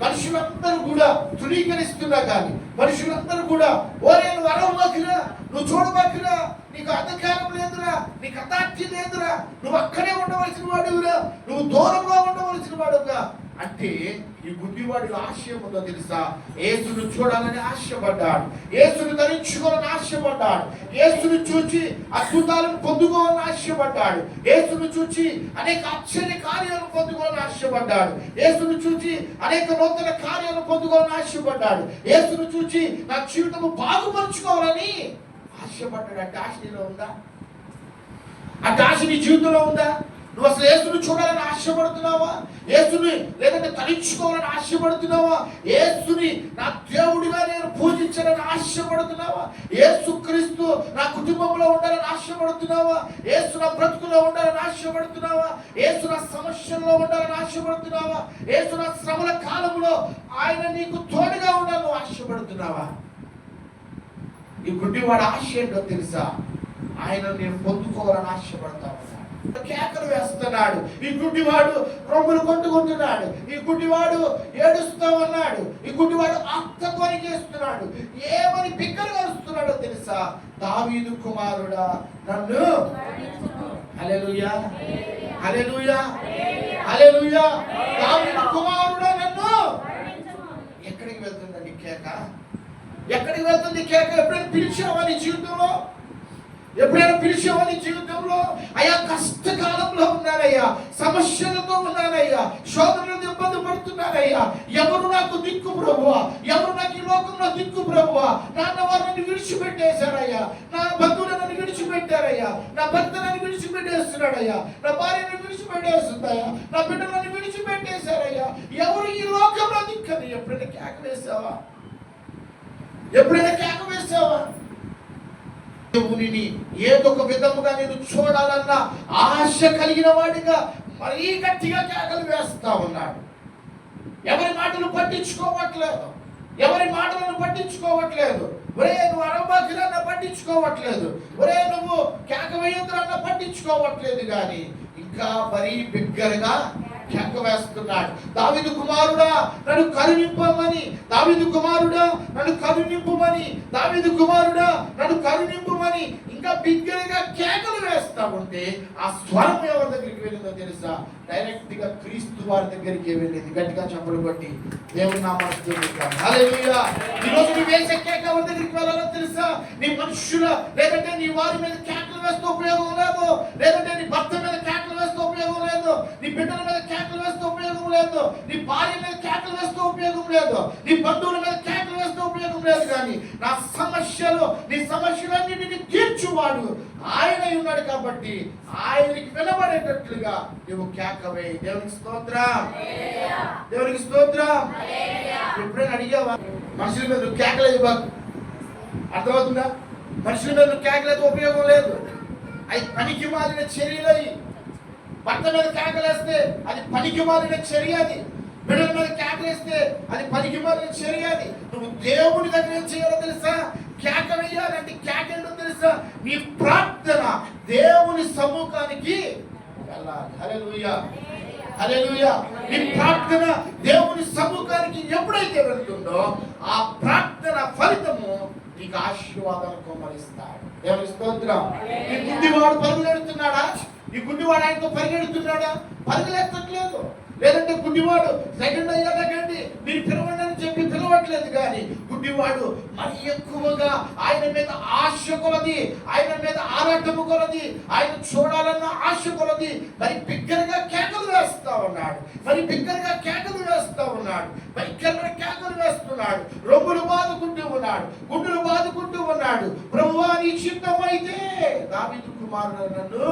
మనుషులందరూ కూడా తృణీకరిస్తున్నా కానీ మనుషులందరూ కూడా ఓరే నువ్వు అరవబాకిరా నువ్వు చూడబాకిరా నీకు అధికారం లేదురా నీకు అతాఖ్యం లేదురా నువ్వు అక్కడే ఉండవలసిన వాడురా నువ్వు దూరంగా ఉండవలసిన వాడుగా అంటే ఈ గుడ్డివాడి ఆశయం ఉందో తెలుసా? ఏసును చూడాలని ఆశపడ్డాడు. ఏసును ధరించుకోవాలని ఆశపడ్డాడు. ఏసును చూచి అద్భుతాలను పొందుకోవాలని ఆశపడ్డాడు. ఏసును చూచి అనేక ఆశ్చర్య కార్యాలను పొందుకోవాలని ఆశపడ్డాడు. యేసును చూచి అనేక నూతన కార్యాలను పొందుకోవాలని ఆశపడ్డాడు. ఏసును చూచి నా జీవితము బాగుపరుచుకోవాలని ఆశపడ్డాడు. అంటే ఆశ నీలో ఉందా? అంటే ఆశ నీ జీవితంలో ఉందా? నువ్వు అసలు యేసుని చూడాలని ఆశపడుతున్నావా? యేసుని లేదంటే తరించుకోవాలని ఆశపడుతున్నావా? యేసుని నా దేవుడిగా నేను పూజించాలని ఆశపడుతున్నావా? ఏసు క్రీస్తు నా కుటుంబంలో ఉండాలని ఆశపడుతున్నావా? యేసు నా బ్రతుకులో ఉండాలని ఆశపడుతున్నావా? యేసు నా సమస్యల్లో ఉండాలని ఆశపడుతున్నావా? యేసు నా శ్రమల కాలంలో ఆయన నీకు తోడుగా ఉండాలని ఆశపడుతున్నావా? ఈ గుడ్డివాడు ఆశ ఏంటో తెలుసా? ఆయన నేను పొందుకోవాలని ఆశపడతా కేకలు వేస్తున్నాడు. ఈ గుడ్డివాడు రొమ్ములు కొట్టుకుంటున్నాడు. ఈ గుడ్డివాడు ఏడుస్తూ ఉన్నాడు. ఈ గుడ్డివాడు ఆత్మకొని చేస్తున్నాడు. ఏమని పిక్కలు కలుస్తున్నాడో తెలుసా? దావీదు కుమారుడా నన్ను. హల్లెలూయా. హల్లెలూయా. హల్లెలూయా. దావీదు కుమారుడా నన్ను. ఎక్కడికి వెళ్తుందండి కేక? ఎక్కడికి వెళ్తుంది కేక? ఎప్పుడైనా పిలిచామని జీవితంలో? ఎప్పుడైనా పిలిచామని జీవితంలో? అయ్యా ఉన్నానయ్యా. సమస్యలతో ఉన్నానయ్యా. శోధనలు ఇబ్బంది పడుతున్నానయ్యా. ఎవరు నాకు దిక్కు ప్రభువా? ఎవరు నాకు ఈ లోకంలో దిక్కు ప్రభువా? నాన్న వారు నన్ను విడిచిపెట్టేశారయ్యా. నా బంధువులు నన్ను విడిచిపెట్టారయ్యా. నా భర్త నన్ను విడిచిపెట్టేస్తున్నాడయ్యా. నా భార్య నన్ను విడిచిపెట్టేస్తుందయ్యా. నా బిడ్డలు నన్ను విడిచిపెట్టేశారయ్యా. ఎవరు ఈ లోకంలో దిక్కని? ఎప్పుడైనా కేక వేసావా ఎప్పుడైనా కేక వేసావా దేవునిని ఏదో ఒక విధముగా నేను చూడాలన్న ఆశ కలిగిన వాడిగా మరీ గట్టిగా కేకలు వేస్తా ఉన్నాడు. ఎవరి మాటలు పట్టించుకోవట్లేదు. ఎవరి మాటలను పట్టించుకోవట్లేదు. ఒరే నువ్వు అరవబాకిరన్న పట్టించుకోవట్లేదు. ఒరే నువ్వు కేక వేయొద్దురన్న పట్టించుకోవట్లేదు కానీ ఇంకా మరీ బిగ్గరగా కేక వేస్తున్నాడు. దావిదు కుమారుడా నన్ను కరుణింపమని. దావిదు కుమారుడా నన్ను కరుణింపమని. దావిదు కుమారుడా నన్ను కరుణింపమని. ఇంకా బిగ్గరగా కేకలు వేస్తా ఉంటే ఆ స్వరం ఎవరి దగ్గరికి వెళ్ళిందో తెలుసా? డైరెక్ట్గా క్రీస్తు వారి దగ్గరికి వెళ్ళింది. గట్టిగా చప్పలు కొట్టి దేవుడు నా మనసు ఈరోజు రోజు నువ్వు వేసే కేక ఎవరి దగ్గరికి వెళ్ళాలో తెలుసా? నీ మనుషుల లేదంటే నీ వారి మీద కేకలు వేస్తే ఉపయోగం లేదు. లేదంటే నీ భర్త మీద కేకలు వేస్తే ఉపయోగం లేదు. నీ బిడ్డల మీద లేదు. నీ భార్య మీద కేకలు వేస్తూ ఉపయోగం లేదు. నీ బంధువుల మీద కేకలు వేస్తూ ఉపయోగం లేదు కానీ నా సమస్యలు నీ సమస్యలన్నింటినీ తీర్చువాడు ఆయన ఉన్నాడు కాబట్టి ఆయనకి వినబడేటట్లుగా నువ్వు కేకవే దేవునికి స్తోత్ర. దేవునికి స్తోత్ర. ఎప్పుడైనా అడిగావా? మనుషుల మీద నువ్వు కేకలేదు బాగు అర్థమవుతుందా? మనుషుల మీద నువ్వు కేకలేదు ఉపయోగం లేదు. అవి పనికి మారిన చర్యలు అయి భర్త మీద కేకలేస్తే అది పనికి మాలిన చర్య అది. బిడ్డల మీద కేకలేస్తే అది పనికి మాలిన చర్య అది. నువ్వు దేవుని దగ్గర ఏం చేయాలో తెలుసా? కేక వేయాలంటే కేక తెలుసా? నీ ప్రార్థన దేవుని సముఖానికి వెళ్ళాలి. హల్లెలూయా. హల్లెలూయా. నీ ప్రార్థన దేవుని సముఖానికి ఎప్పుడైతే వెళ్తుందో ఆ ప్రార్థన ఫలితము నీకు ఆశీర్వాదాలు కొమ్మరిస్తాడు దేవుని స్తోత్రం. ఈ గుడ్డివాడు పరుగులెడుతున్నాడా ఈ గుడ్డివాడు ఆయనతో పరిగెడుతున్నాడా? పరుగులెత్తట్లేదు లేదంటే గుడ్డివాడు సెకండ్ అయ్యాకండి మీరు పిలవండి అని చెప్పి పిలవట్లేదు కానీ గుడ్డివాడు మరి ఎక్కువగా ఆయన మీద ఆశ కొలది ఆయన మీద ఆరాటము కొలది ఆయన చూడాలన్న ఆశ కొలది. మరి బిగ్గరగా కేకలు వేస్తా ఉన్నాడు. మరి బిగ్గరగా కేకలు వేస్తా ఉన్నాడు. బిగ్గరగా కేకలు వేస్తున్నాడు. రొమ్ములు బాదుకుంటూ ఉన్నాడు. గుడ్డులు బాదుకుంటూ ఉన్నాడు. బ్రహ్మాని నీ చిత్తమైతే దావిదు కుమారుడు నన్ను